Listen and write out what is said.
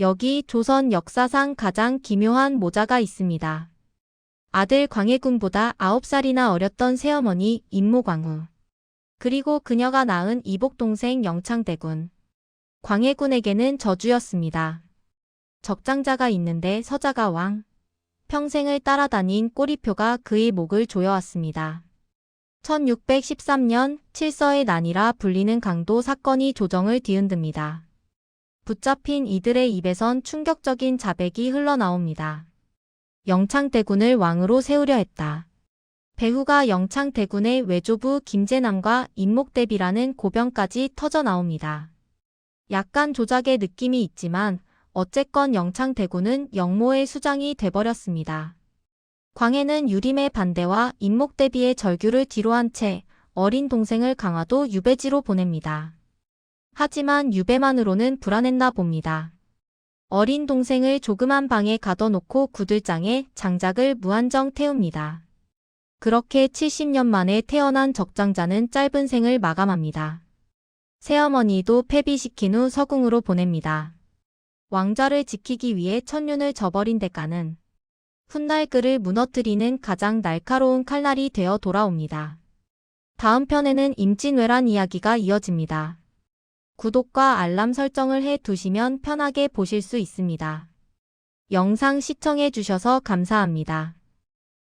여기 조선 역사상 가장 기묘한 모자가 있습니다. 아들 광해군보다 9살이나 어렸던 새어머니 임모광후. 그리고 그녀가 낳은 이복 동생 영창대군. 광해군에게는 저주였습니다. 적장자가 있는데 서자가 왕. 평생을 따라다닌 꼬리표가 그의 목을 조여왔습니다. 1613년 칠서의 난이라 불리는 강도 사건이 조정을 뒤흔듭니다. 붙잡힌 이들의 입에선 충격적인 자백이 흘러나옵니다. 영창대군을 왕으로 세우려 했다. 배후가 영창대군의 외조부 김재남과 임목대비라는 고병까지 터져 나옵니다. 약간 조작의 느낌이 있지만 어쨌건 영창대군은 영모의 수장이 돼버렸습니다. 광해는 유림의 반대와 임목대비의 절규를 뒤로한 채 어린 동생을 강화도 유배지로 보냅니다. 하지만 유배만으로는 불안했나 봅니다. 어린 동생을 조그만 방에 가둬놓고 구들장에 장작을 무한정 태웁니다. 그렇게 70년 만에 태어난 적장자는 짧은 생을 마감합니다. 새어머니도 폐비시킨 후 서궁으로 보냅니다. 왕좌를 지키기 위해 천륜을 저버린 대가는 훗날 그를 무너뜨리는 가장 날카로운 칼날이 되어 돌아옵니다. 다음 편에는 임진왜란 이야기가 이어집니다. 구독과 알람 설정을 해 두시면 편하게 보실 수 있습니다. 영상 시청해 주셔서 감사합니다.